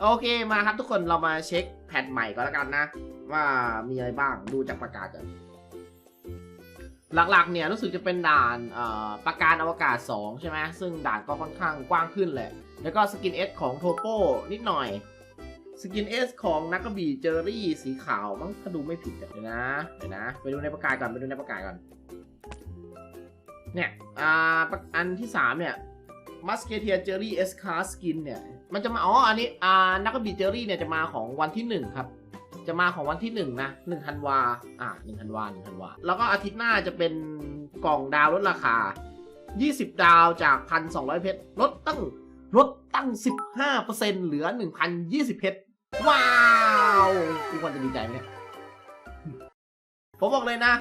โอเคมาครับทุกคนเรามาเช็คแพทใหม่ก็แล้วกันนะ ว่ามีอะไรบ้างดูจากประกาศกันหลักๆเนี่ยรู้สึกจะเป็นด่านประการอวกาศ 2 ใช่ไหมซึ่งด่านก็ค่อนข้างกว้างขึ้นแหละ แล้วก็สกินเอสของโทโปนิดหน่อย สกินเอสของนักกบีเจอรี่สีขาวมั้งถ้าดูไม่ผิดเดี๋ยวนะเดี๋ยวนะ ไปดูในประกาศก่อนไปดูในประกาศก่อนเนี่ยอ,อันที่ 3 เนี่ยมัสเกเทียเจอรี่เอสคาสกินเนี่ย มันจะมาอ๋ออันนี้อ่านักบี่เจอรี่เนี่ยจะมาของวันที่ 1 ครับ จะมาของวันที่ 1 นะ1ธันวาอ่า1ธันวา1ธันวา แล้วก็อาทิตย์หน้าจะเป็นกล่องดาวลดราคา 20 ดาวจาก 1,200 เพชรลดตั้งลดตั้ง 15%เหลือ 1,020 เพชรว้าวคุณควรจะดีใจไหมเนี่ยผมบอกเลยนะ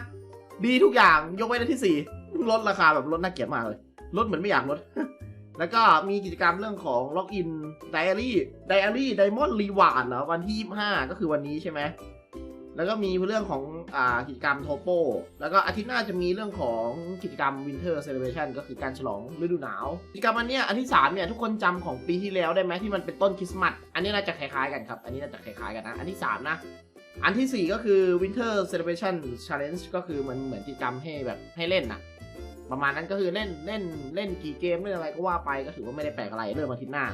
ดีทุกอย่างยกเว้นอันที่4ลดราคาแบบลดน่าเกลียดมากเลยลดเหมือนไม่อยากลด แล้วก็มีกิจกรรมเรื่องของล็อกอินไดอารี่ไดอารี่ไดมอนด์รีวาร์ดเหรอวันที่ 25 ก็คือวันนี้ใช่ไหมแล้วก็มีเรื่องของอ่ากิจกรรมโทโป แล้วก็อาทิตย์หน้าจะมีเรื่องของกิจกรรม Winter Celebration ก็คือการฉลองฤดูหนาว กิจกรรมอันเนี้ยอันที่ 3 เนี่ย ทุกคนจำของปีที่แล้วได้ไหมที่มันเป็นต้นคริสต์มาสอันนี้น่าจะคล้ายๆกันครับ อันนี้น่าจะคล้ายๆกันนะ อันที่ 3 นะ อันทีสี่4 ก็คือ Winter Celebration Challenge ก็คือมันเหมือนกิจกรรมให้แบบให้เล่นนะ ประมาณนั้นก็คือเล่นเล่นเล่นกี่เกมเล่นอะไรก็ว่าไปก็ถือว่าไม่ได้แปลกอะไรเริ่มอาทิตย์หน้า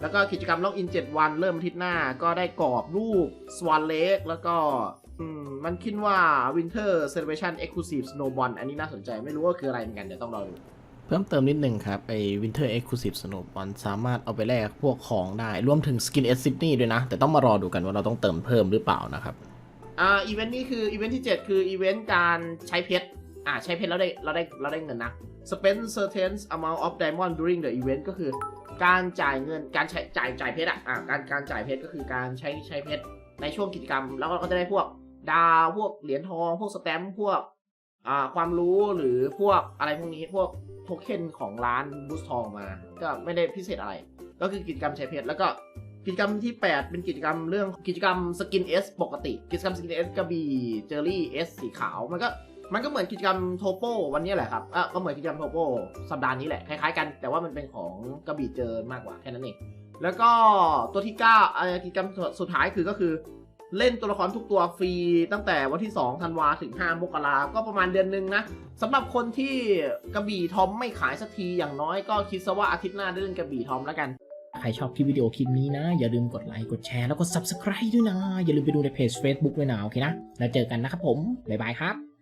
แล้วก็กิจกรรมล็อกอิน 7 วันเริ่มอาทิตย์หน้า ก็ได้กรอบรูป Swan Lake แล้วก็อืมมันคิดว่า Winter Celebration Exclusive Snowball อันนี้น่าสนใจไม่รู้ว่าคืออะไรเหมือนกันเดี๋ยวต้องรอดูเพิ่มเติมนิดหนึ่งครับ ไอ้ Winter Exclusive Snowball สามารถเอาไปแลกพวกของได้ รวมถึง Skin S Sydney ด้วยนะ แต่ต้องมารอดูกันว่าเราต้องเติมเพิ่มหรือเปล่านะครับ อ่าอีเวนต์นี้คืออีเวนต์ที่ 7 คืออีเวนต์การใช้เพชร อ่าใช้เพชรแล้วได้เราได้เราได้เงินนะ spend certain amount of diamond during the event ก็คือ การจ่ายเงินการใช้จ่ายจ่ายเพชรอะอ่าการการจ่ายเพชรก็คือการใช้ใช้เพชรในช่วงกิจกรรม แล้วเราก็จะได้พวกดาวพวกเหรียญทองพวกสแตมป์พวกอ่าความรู้หรือพวกอะไรพวกนี้พวกโทเค็นของร้านบูสทองมา ก็ไม่ได้พิเศษอะไร ก็คือกิจกรรมใช้เพชรแล้วก็กิจกรรมที่ 8 เป็นกิจกรรมเรื่องกิจกรรมสกิน S ปกติ กิจกรรมสกิน S กระบี่เจอรี่ S สีขาว มันก็ มันก็เหมือนกิจกรรมโทโปวันนี้แหละครับอะก็เหมือนกิจกรรมโทโปสัปดาห์นี้แหละ คล้ายๆ กัน แต่ว่ามันเป็นของกระบี่เจอมากกว่าแค่นั้นเอง แล้วก็ตัวที่9อะกิจกรรมสุดท้ายคือก็คือ เล่นตัวละครทุกตัวฟรี ตั้งแต่วันที่2ธันวาถึง5มกราก็ประมาณเดือนหนึงนะสำหรับคนที่กระบี่ทอมไม่ขายสักทีอย่างน้อยก็คิดซะว่าอาทิตย์หน้าได้เล่นกระบี่ทอมแล้วกันใครชอบคลิปวิดีโอคลิปนี้นะ อย่าลืมกดไลค์ กดแชร์ แล้วก็ Subscribe ด้วยนะ อย่าลืมไปดูในเพจ Facebook ด้วยนะ โอเคนะ แล้วเจอกันนะครับผม บ๊ายบายครับ